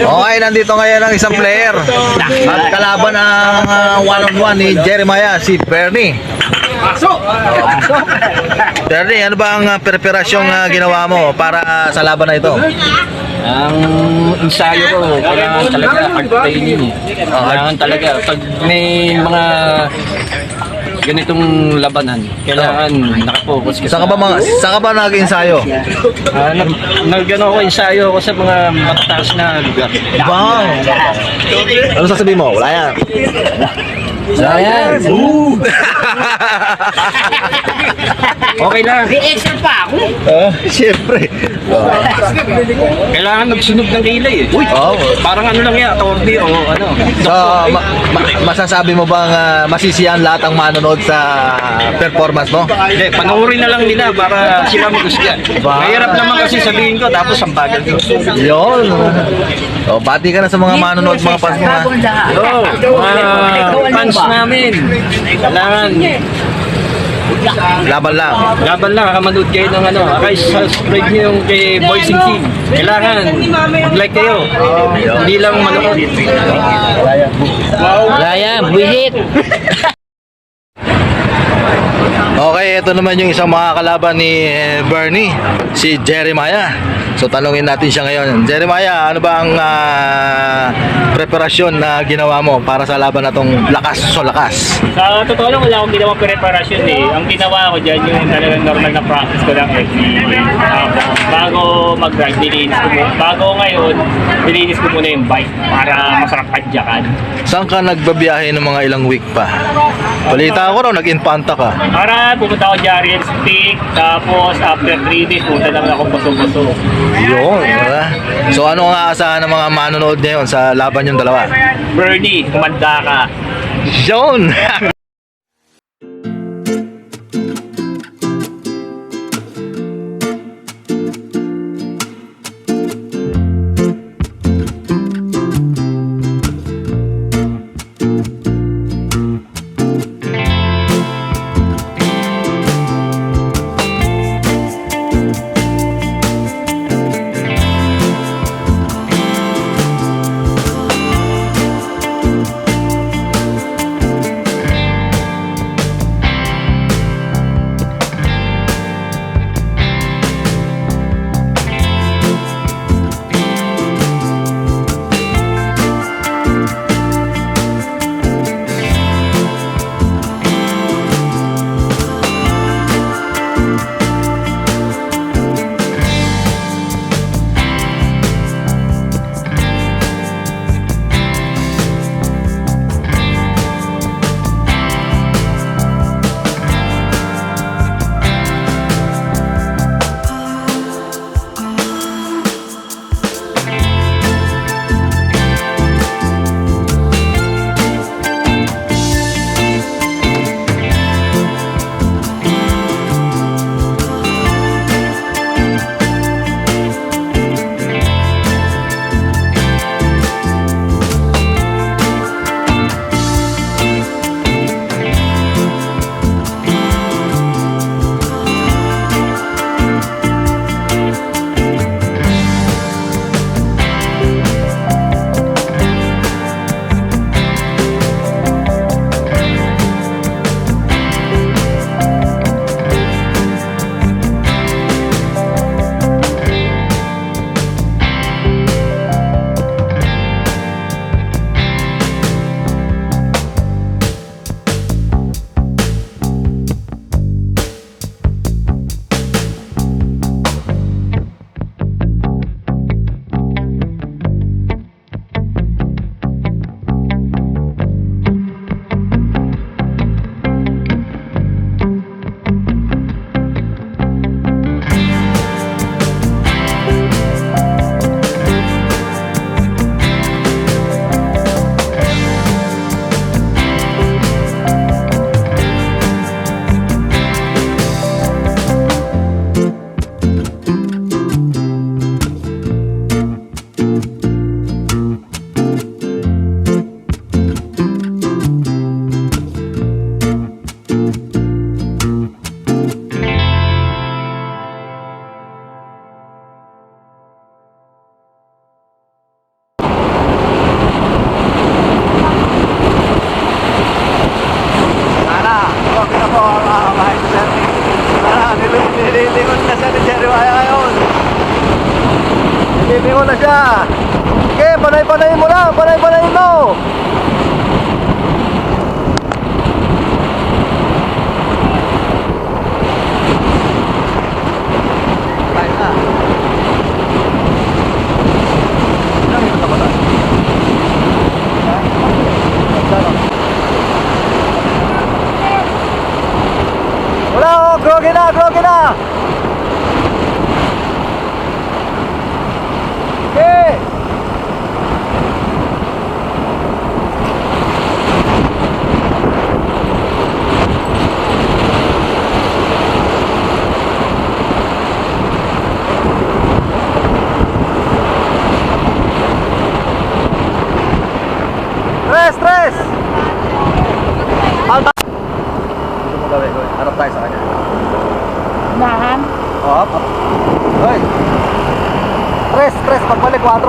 Okay, nandito ngayon ang isang player. At kalaban ng ah, one-on-one ni Jeremiah, si Bernie. Bernie, ano ba ang ah, preparasyong ah, ginawa mo para sa laban na ito? Ang ensayo ko, kailangan talaga hard training. Kailangan talaga, pag may mga ganitong labanan, kailangan nakafocus ka. Saan ka ba, mga, saan ka ba nag-ensayo? Ah, nag, nag ano ko, ensayo ako sa mga matataas na lugar. Wow! Ano sasabihin mo? Wala yan. Wala yan. okay lang. Reaction pa ako. Ah, Siyempre. Kailangan magsunog ng kilay eh. Uy, Oh. parang ano lang yan, tordi o ano. So, ma- ma- masasabi mo bang ah, masisiyan lahat ang manonood sa performance mo? Hindi, panoorin na lang nila para sila magusgan. Ba? Mahirap naman kasi sabihin ko, tapos ang bagal ko. Yun. So, bati ka na sa mga manonood, mga fans mo. ha? Hello, mga fans namin. Kailangan, Laban lang. laban lang, kamanood kayo ng ano, kaya subscribe niyo yung kay Boys and King. Kailangan, mag-like kayo. Hindi lang manood. Wala yan, buhit. Okay, ito naman yung isang mga kalaban ni eh, Bernie, si Jeremiah. So tanungin natin siya ngayon. Jeremiah, ano ba ang ah, preparasyon na ginawa mo para sa laban na tong lakas so lakas? Sa totoo lang, wala akong ginawang preparasyon eh. Ang ginawa ko dyan, yung talagang normal na practice ko lang eh. Tapos, bago mag-ride, nilinis ko muna. Bago ngayon, nilinis ko muna yung bike para masarap padyakan. Saan ka nagbabiyahe ng mga ilang week pa? Balita ko raw, nag-infanta ka. Para pumunta ako Jarian's Peak, tapos after 3 days, punta lang ako baso-baso. Yun, wala. So ano ang aasahan ng mga manonood ngayon sa laban yung dalawa? Bernie, kumanda ka. Yun!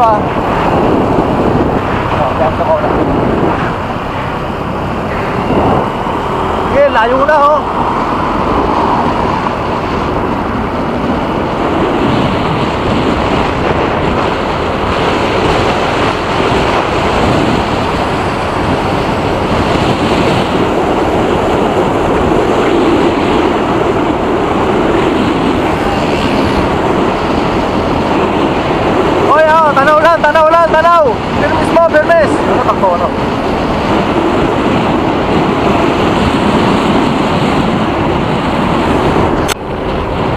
算了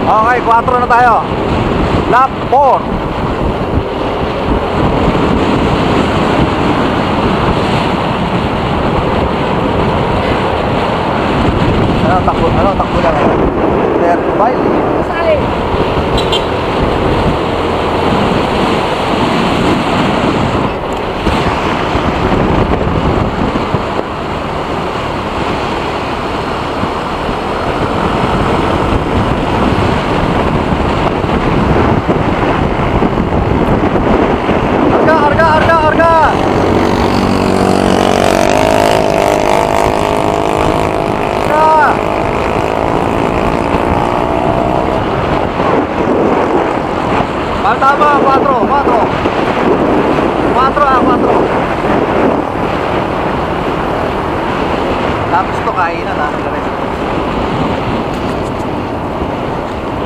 Okay, 4 na tayo. Lap 4. Ano takbo? Ano takbo lang? There, bye. Sali.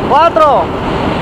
4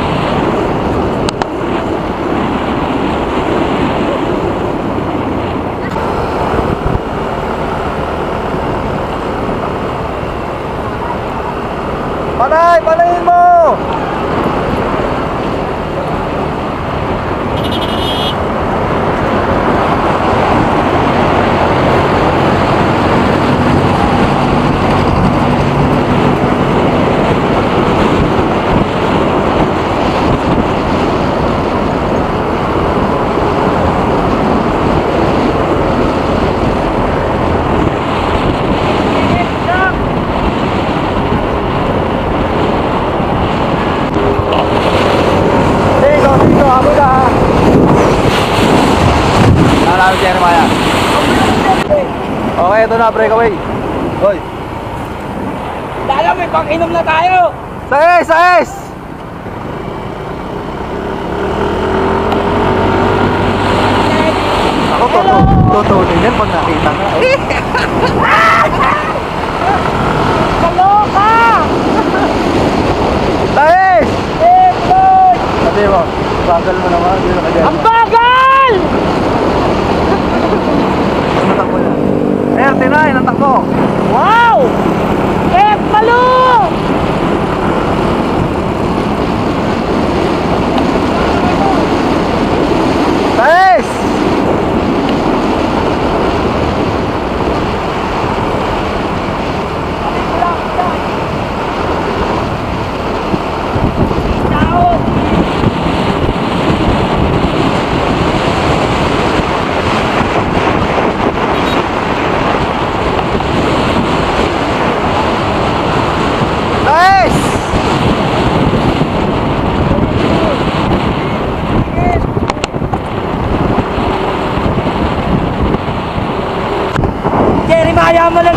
na, breakaway. Hoy. Lalo, may pang-inom na tayo. Sa S, sa S. Ako, toto, totoonin yan pag nakita na. Eh. Kaloka! Sa S! Eh, Lord! Sabi mo, bagal mo naman. Ang bak! 39 ang takbo. Wow! F. Malung!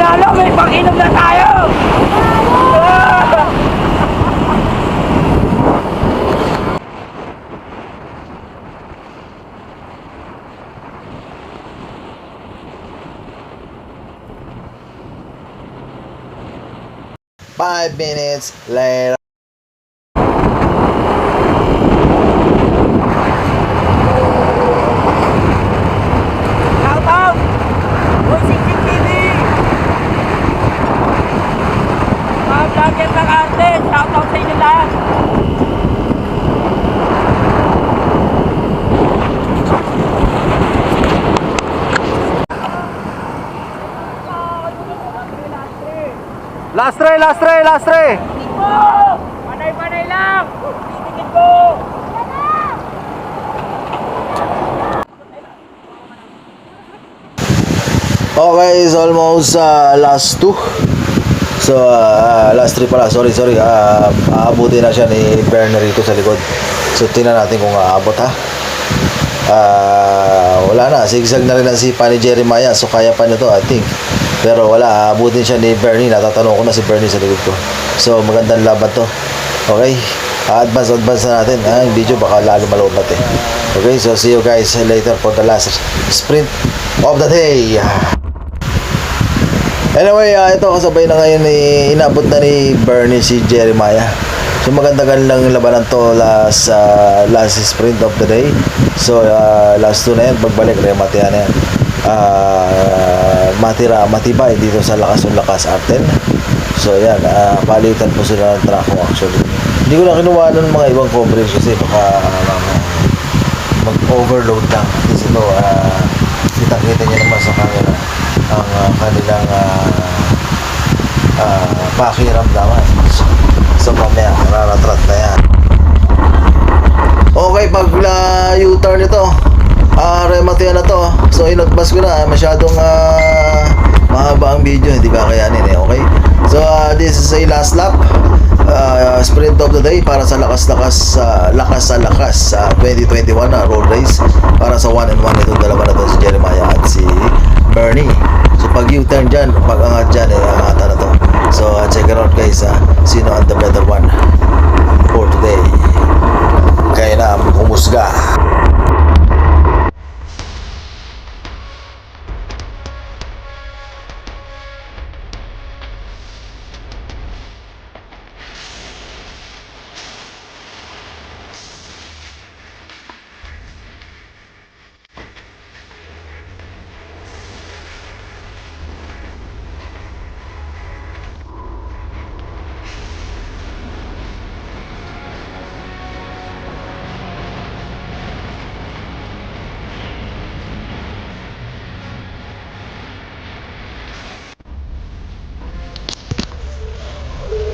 panalo, may pang-inom na tayo! Five minutes later. 3, last 3. Panay-panay lang. Titingin ko. Okay, it's almost uh, last 2. So, uh, uh last 3 pala. Sorry, sorry. Uh, uh, aabuti na siya ni Berner rito sa likod. So, tingnan natin kung aabot ha. Uh, wala na. Zigzag na rin ang sipa ni Jeremiah. So, kaya pa nito, I think. Pero wala, aabutin siya ni Bernie. Natatanong ko na si Bernie sa likod ko. So, magandang laban to. Okay? advance, advance na natin. Ah, yung video baka lalo malobat eh. Okay, so see you guys later for the last sprint of the day. Anyway, ah, ito kasabay na ngayon ni inabot na ni Bernie si Jeremiah. So maganda lang labanan to last ah, last sprint of the day. So ah, last two na yan, pagbalik remate na yan. Ah, matira, matibay dito sa lakas ng lakas Arten. So yan, ah, palitan po sila ng track actually. Hindi ko na kinuha ng mga ibang coverage kasi baka ah, mag-overload lang. Kasi ito, ah, kita-kita nyo naman sa camera ang ah, kanilang uh, pakiramdaman. So, so mamaya, raratrat na yan. Okay, pag uh, U-turn ito, ah, remate na to. So, inadvance ko na. Masyadong ah, mahaba ang video. Hindi ba kayanin eh, okay? So, ah, this is a last lap. ah, sprint of the day para sa lakas-lakas sa lakas sa lakas sa 2021 na road race para sa one and one itong dalawa na to si Jeremiah at si Bernie. So pag U-turn dyan, pag angat dyan, eh, angatan na to. So uh, check it out guys, ah, sino ang the better one for today. Kaya na, humusga.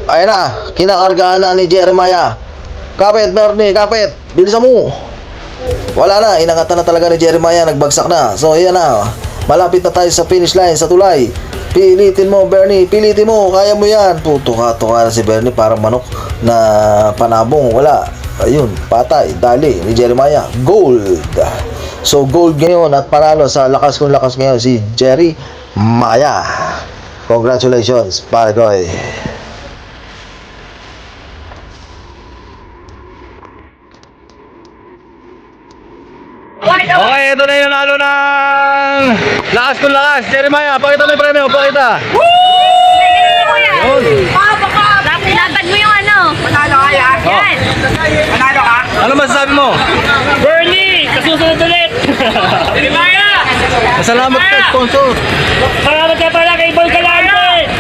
Ayun na, kinakargaan na ni Jeremiah. Kapit, Bernie, kapit. Bilisan mo. Wala na, inangatan na talaga ni Jeremiah, nagbagsak na. So, ayan na. Malapit na tayo sa finish line, sa tulay. Pilitin mo, Bernie, pilitin mo, kaya mo yan. Tutuka-tuka na si Bernie, parang manok na panabong. Wala. Ayun, patay, dali ni Jeremiah. Gold. So, gold ngayon at panalo sa lakas kong lakas ngayon si Jerry Maya. Congratulations, pare Okay, ito na yung nanalo ng lakas kung lakas. Jeremiah, pakita mo yung premyo, pakita. Laban mo yung ano. Panalo ka yan? Yan. Panalo ka? Ano masasabi mo? Bernie! Kasusunod ulit! Maya! Salamat ka, sponsor. Salamat ka pala kay Boy Calante!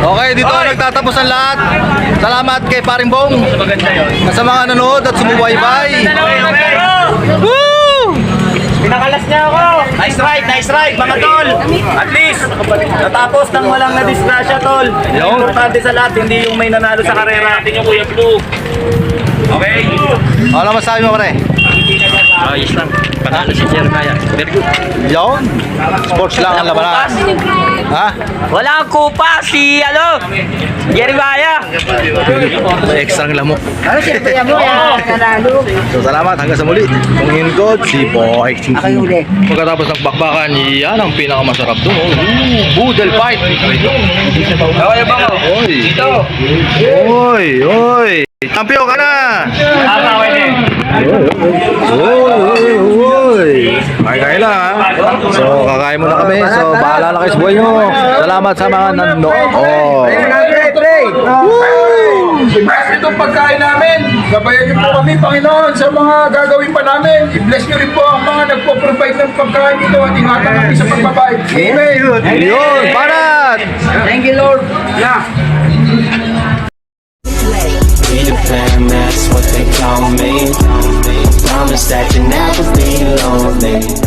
Okay, dito na nagtatapos ang lahat. Salamat kay Paring Bong. Sa mga nanonood at sumubaybay. Woo! Pinakalas niya ako. Nice ride, nice ride mga tol. At least, natapos ng walang na-disgrasya tol. Importante sa lahat, hindi yung may nanalo sa karera. Natin yung Kuya Blue. Okay? Ano masasabi mo, pare? Ayos lang. Panalo si Jeremiah. Very good. Yun. Sports lang ang labanan. Ha? Wala kupa si ano? Jeremiah. Extra ng lamok. Ano siyempre mo yan? So salamat hanggang sa muli. Kung hingkod, si Boy Ching. Pagkatapos ng bakbakan, yan ang pinakamasarap doon. Oh. Ooh, Boodle fight. Okay ba mo? Oy. Oy, oy. Kampiyon ka na. Tama, pwede. Lang ha. So, kakain muna kami. So, bahala na kayo sa buhay nyo. Salamat sa mga nanonood. Oh. I-bless itong pagkain namin. Gabayan niyo po kami, Panginoon, sa mga gagawin pa namin. I-bless niyo rin po ang mga nagpo-provide ng pagkain dito at ingatan kami sa pagbabay. Amen. Yun! Banat! Thank you, Lord. Yeah. Peter Pan, that's what they call me. Promise that you'll never be lonely.